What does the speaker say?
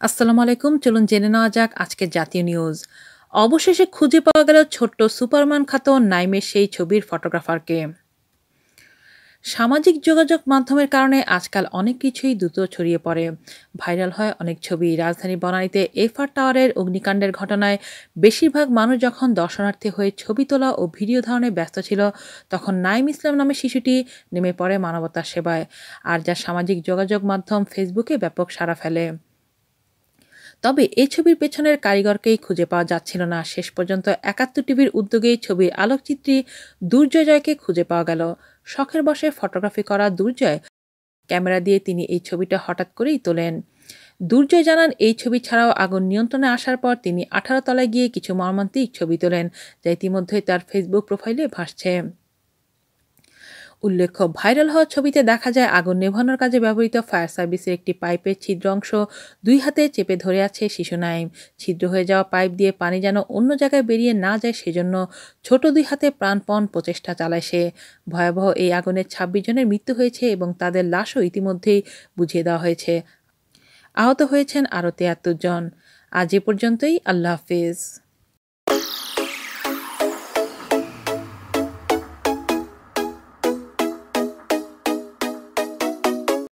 আসসালামু আলাইকুম, চলুন জেনে নেওয়া যাক আজকের জাতীয় নিউজ। অবশেষে খুঁজে পাওয়া গেল ছোট্ট সুপারম্যান খ্যাত নাইমের সেই ছবির ফটোগ্রাফারকে। সামাজিক যোগাযোগ মাধ্যমের কারণে আজকাল অনেক কিছুই দ্রুত ছড়িয়ে পড়ে। ভাইরাল হয় অনেক ছবি। রাজধানী বনানীতে এফআর টাওয়ারের অগ্নিকাণ্ডের ঘটনায় বেশিরভাগ মানুষ যখন দর্শনার্থী হয়ে ছবি তোলা ও ভিডিও ধারণে ব্যস্ত ছিল, তখন নাইম ইসলাম নামে শিশুটি নেমে পড়ে মানবতার সেবায়, আর যা সামাজিক যোগাযোগ মাধ্যম ফেসবুকে ব্যাপক সাড়া ফেলে। তবে এই ছবির পেছনের কারিগরকেই খুঁজে পাওয়া যাচ্ছিল না। শেষ পর্যন্ত একাত্তর টিভির উদ্যোগেই ছবির আলোকচিত্রী দুর্জয় জয়কে খুঁজে পাওয়া গেল। শখের বসে ফটোগ্রাফি করা দুর্জয় ক্যামেরা দিয়ে তিনি এই ছবিটা হঠাৎ করেই তোলেন। দুর্জয় জানান, এই ছবি ছাড়াও আগুন নিয়ন্ত্রণে আসার পর তিনি আঠারো তলায় গিয়ে কিছু মর্মান্তিক ছবি তোলেন, যা ইতিমধ্যেই তার ফেসবুক প্রোফাইলে ভাসছে। উল্লেখ্য, ভাইরাল হওয়া ছবিতে দেখা যায় আগুন নেভানোর কাজে ব্যবহৃত ফায়ার সার্ভিসের একটি পাইপের ছিদ্র অংশ দুই হাতে চেপে ধরে আছে শিশু নাইম। ছিদ্র হয়ে যাওয়া পাইপ দিয়ে পানি যেন অন্য জায়গায় বেরিয়ে না যায় সেজন্য ছোট দুই হাতে প্রাণপণ প্রচেষ্টা চালায় সে। ভয়াবহ এই আগুনের ছাব্বিশ জনের মৃত্যু হয়েছে এবং তাদের লাশও ইতিমধ্যেই বুঝিয়ে দেওয়া হয়েছে। আহত হয়েছেন আরও তিয়াত্তর জন। আজ এ পর্যন্তই, আল্লাহ হাফিজ।